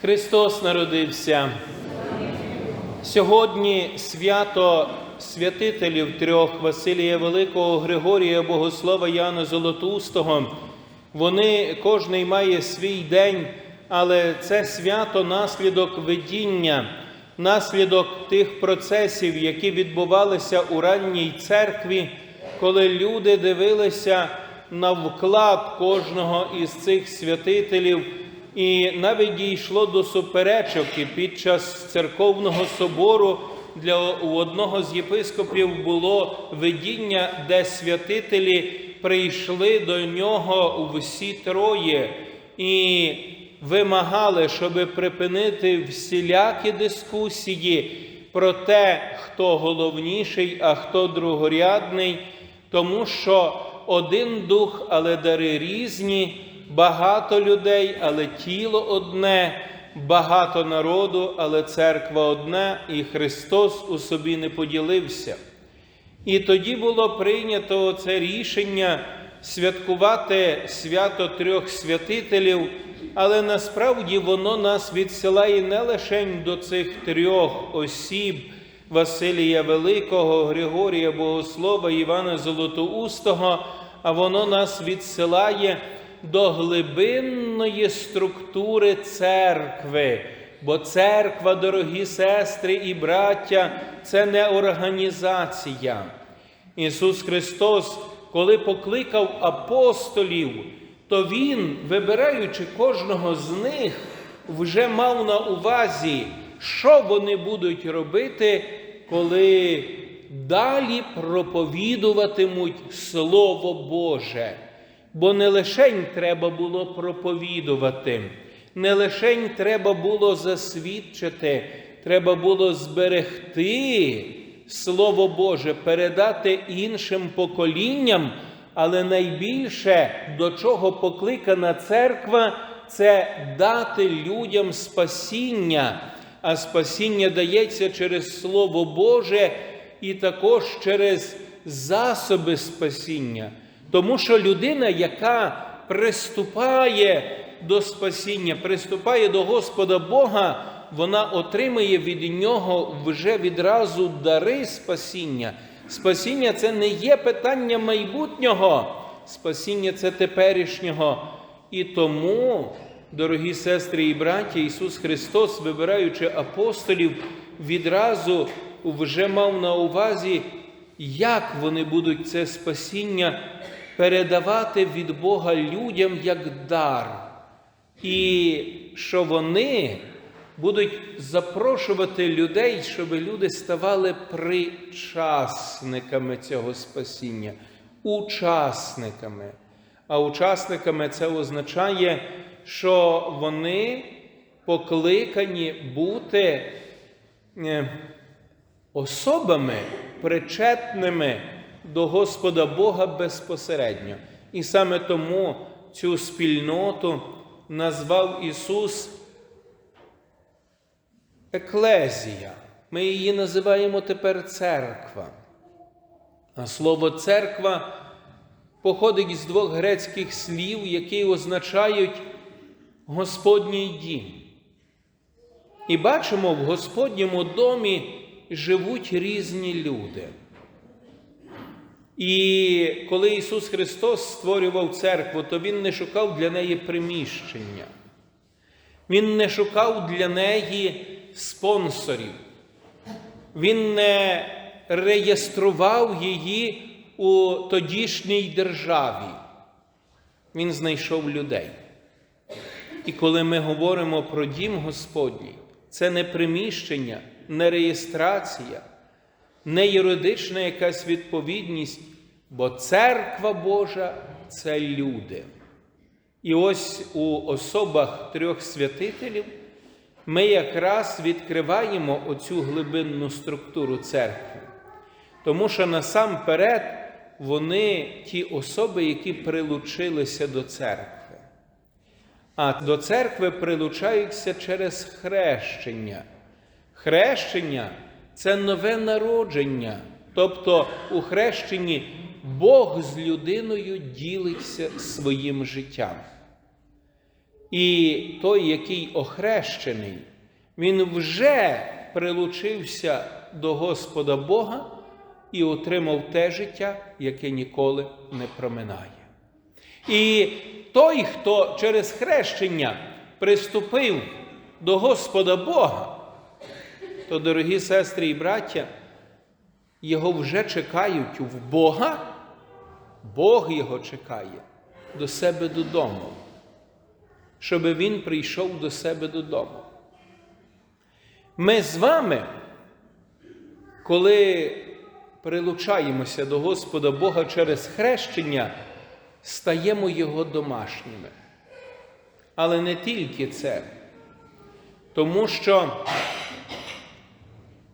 Христос народився. Сьогодні свято святителів трьох Василія Великого, Григорія Богослова Яна Золотустого. Вони кожний має свій день, але це свято наслідок видіння, наслідок тих процесів, які відбувалися у ранній церкві, коли люди дивилися на вклад кожного із цих святителів. І навіть дійшло до суперечок і під час церковного собору для у одного з єпископів було видіння, де святителі прийшли до нього всі троє і вимагали, щоб припинити всілякі дискусії про те, хто головніший, а хто другорядний, тому що один дух, але дари різні багато людей, але тіло одне, багато народу, але церква одна, і Христос у собі не поділився. І тоді було прийнято це рішення святкувати свято трьох святителів, але насправді воно нас відсилає не лише до цих трьох осіб. Василія Великого, Григорія Богослова, Івана Золотоустого, а воно нас відсилає до глибинної структури церкви. Бо церква, дорогі сестри і браття, це не організація. Ісус Христос, коли покликав апостолів, то Він, вибираючи кожного з них, вже мав на увазі, що вони будуть робити, коли далі проповідуватимуть Слово Боже. Бо не лишень треба було проповідувати, не лишень треба було засвідчити, треба було зберегти Слово Боже, передати іншим поколінням, але найбільше до чого покликана церква, це дати людям спасіння, а спасіння дається через Слово Боже і також через засоби спасіння. Тому що людина, яка приступає до спасіння, приступає до Господа Бога, вона отримує від Нього вже відразу дари спасіння. Спасіння це не є питання майбутнього, спасіння це теперішнього. І тому, дорогі сестри і браті, Ісус Христос, вибираючи апостолів, відразу вже мав на увазі, як вони будуть це спасіння передавати від Бога людям як дар, і що вони будуть запрошувати людей, щоб люди ставали причасниками цього спасіння, учасниками. А учасниками це означає, що вони покликані бути особами причетними до Господа Бога безпосередньо. І саме тому цю спільноту назвав Ісус Еклезія. Ми її називаємо тепер церква. А слово церква походить з двох грецьких слів, які означають Господній дім. І бачимо, в Господньому домі живуть різні люди. І коли Ісус Христос створював церкву, то Він не шукав для неї приміщення. Він не шукав для неї спонсорів. Він не реєстрував її у тодішній державі. Він знайшов людей. І коли ми говоримо про дім Господній, це не приміщення, не реєстрація, не юридична якась відповідність, бо церква Божа це люди. І ось у особах трьох святителів ми якраз відкриваємо оцю глибинну структуру церкви. Тому що насамперед вони ті особи, які прилучилися до церкви. А до церкви прилучаються через хрещення. Хрещення це нове народження. Тобто у хрещенні Бог з людиною ділиться своїм життям. І той, який охрещений, він вже прилучився до Господа Бога і отримав те життя, яке ніколи не проминає. І той, хто через хрещення приступив до Господа Бога, то, дорогі сестри і браття, його вже чекають в Бога, Бог його чекає до себе додому, щоб він прийшов до себе додому. Ми з вами, коли прилучаємося до Господа Бога через хрещення, стаємо Його домашніми. Але не тільки це, тому що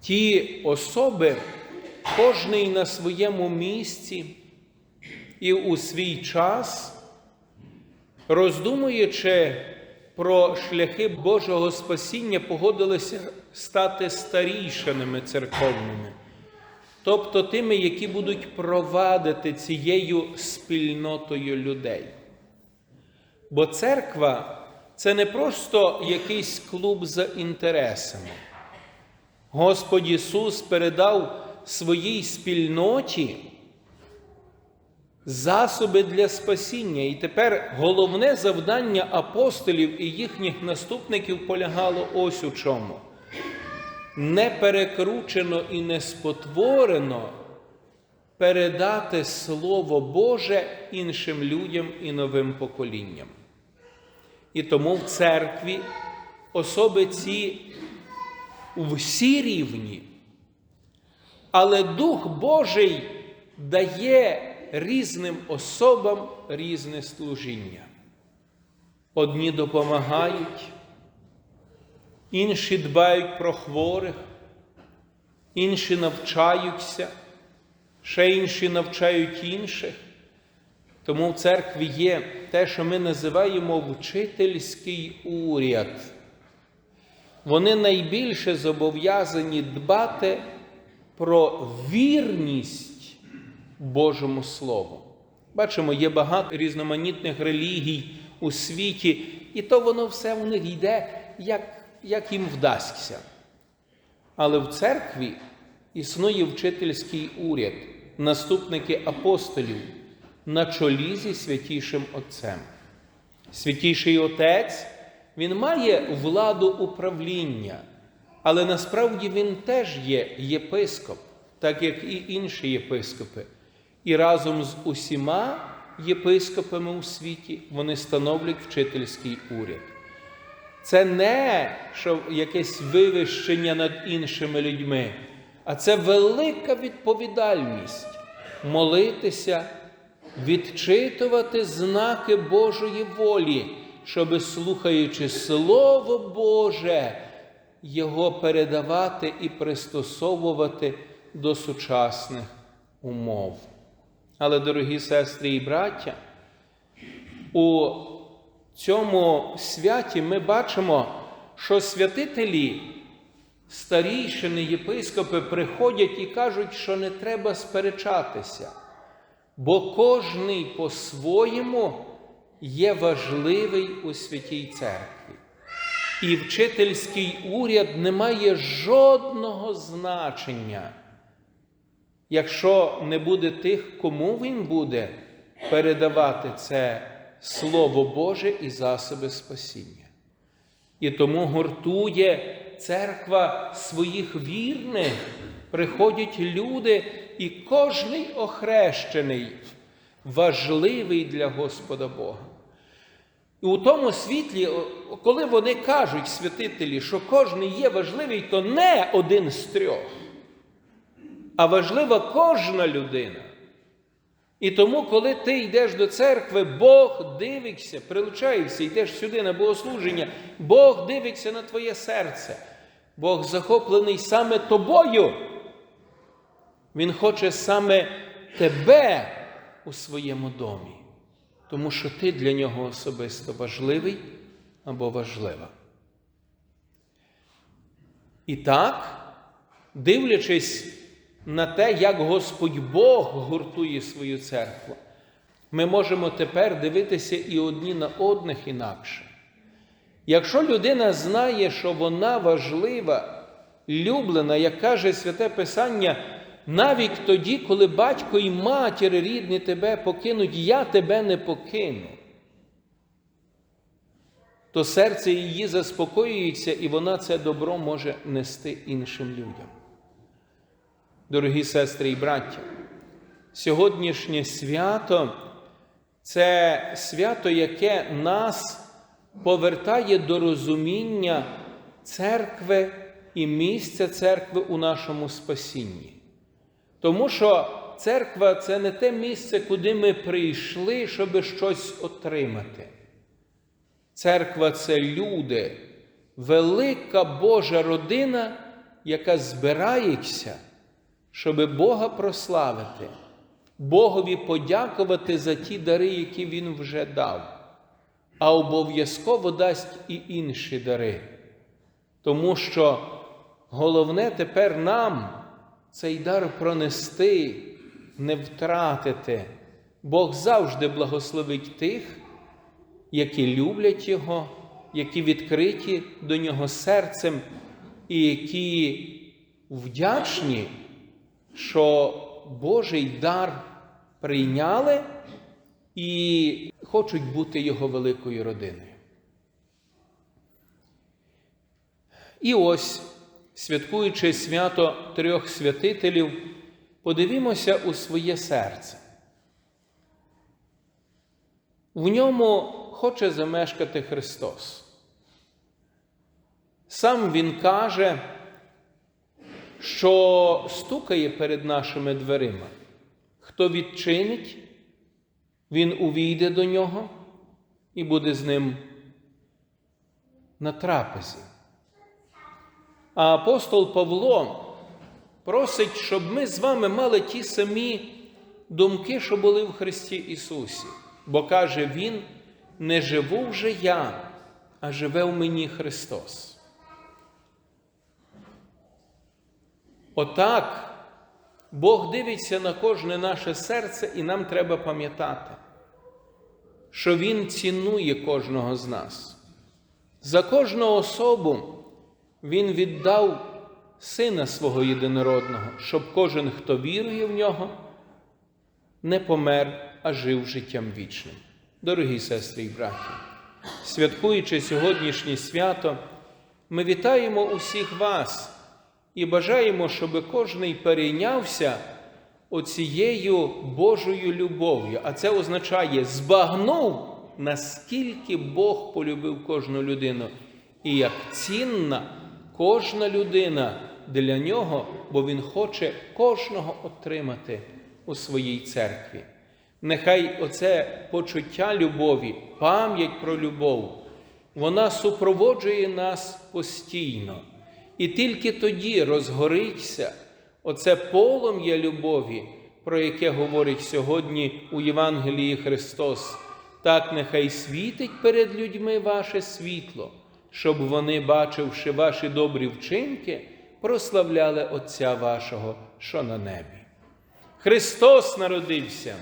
ті особи, кожний на своєму місці і у свій час, роздумуючи про шляхи Божого спасіння, погодилися стати старішинами церковними, тобто тими, які будуть провадити цією спільнотою людей. Бо церква це не просто якийсь клуб за інтересами. Господь Ісус передав своїй спільноті засоби для спасіння. І тепер головне завдання апостолів і їхніх наступників полягало ось у чому. Не перекручено і не спотворено передати Слово Боже іншим людям і новим поколінням. І тому в церкві особи ці всі рівні, але Дух Божий дає різним особам різне служіння. Одні допомагають, інші дбають про хворих, інші навчаються, ще інші навчають інших. Тому в церкві є те, що ми називаємо вчительський уряд. Вони найбільше зобов'язані дбати про вірність Божому Слову. Бачимо, є багато різноманітних релігій у світі, і то воно все в них йде, як, як їм вдасться. Але в церкві існує вчительський уряд, наступники апостолів на чолі зі святішим Отцем. Святіший Отець, він має владу управління, але насправді він теж є єпископ, так як і інші єпископи. І разом з усіма єпископами у світі вони становлять вчительський уряд. Це не що якесь вивищення над іншими людьми, а це велика відповідальність молитися, відчитувати знаки Божої волі, щоби, слухаючи Слово Боже, його передавати і пристосовувати до сучасних умов. Але, дорогі сестри і браття, у цьому святі ми бачимо, що святителі, старійшини, єпископи приходять і кажуть, що не треба сперечатися, бо кожний по-своєму є важливий у святій церкві. І вчительський уряд не має жодного значення, якщо не буде тих, кому він буде передавати це Слово Боже і засоби спасіння. І тому гуртує церква своїх вірних, приходять люди, і кожний охрещений важливий для Господа Бога. І у тому світлі, коли вони кажуть святителі, що кожен є важливий, то не один з трьох, а важлива кожна людина. І тому, коли ти йдеш до церкви, Бог дивиться, прилучаєшся, йдеш сюди на богослуження, Бог дивиться на твоє серце. Бог захоплений саме тобою. Він хоче саме тебе у своєму домі, тому що ти для нього особисто важливий або важлива. І так, дивлячись на те, як Господь Бог гуртує свою церкву, ми можемо тепер дивитися і одні на одних інакше. Якщо людина знає, що вона важлива, люблена, як каже Святе Писання, навіть тоді, коли батько і матір рідні тебе покинуть, я тебе не покину, то серце її заспокоюється, і вона це добро може нести іншим людям. Дорогі сестри і браття, сьогоднішнє свято це свято, яке нас повертає до розуміння церкви і місця церкви у нашому спасінні. Тому що церква це не те місце, куди ми прийшли, щоб щось отримати. Церква це люди, велика Божа родина, яка збирається, щоб Бога прославити, Богові подякувати за ті дари, які Він вже дав, а обов'язково дасть і інші дари. Тому що головне тепер нам цей дар пронести, не втратити. Бог завжди благословить тих, які люблять Його, які відкриті до Нього серцем, і які вдячні, що Божий дар прийняли і хочуть бути Його великою родиною. І ось, святкуючи свято трьох святителів, подивімося у своє серце. В ньому хоче замешкати Христос. Сам Він каже, що стукає перед нашими дверима. Хто відчинить, він увійде до нього і буде з ним на трапезі. А апостол Павло просить, щоб ми з вами мали ті самі думки, що були в Христі Ісусі. Бо каже Він, не живу вже я, а живе в мені Христос. Отак Бог дивиться на кожне наше серце, і нам треба пам'ятати, що Він цінує кожного з нас. За кожну особу Він віддав Сина свого єдинородного, щоб кожен, хто вірує в нього, не помер, а жив життям вічним. Дорогі сестри і браті, святкуючи сьогоднішнє свято, ми вітаємо усіх вас і бажаємо, щоб кожний перейнявся оцією Божою любов'ю. А це означає збагнув, наскільки Бог полюбив кожну людину, і як цінна кожна людина для нього, бо Він хоче кожного отримати у своїй церкві. Нехай оце почуття любові, пам'ять про любов, вона супроводжує нас постійно. І тільки тоді розгориться оце полум'я любові, про яке говорить сьогодні у Євангелії Христос. Так нехай світить перед людьми ваше світло, щоб вони, бачивши ваші добрі вчинки, прославляли Отця вашого, що на небі. Христос народився!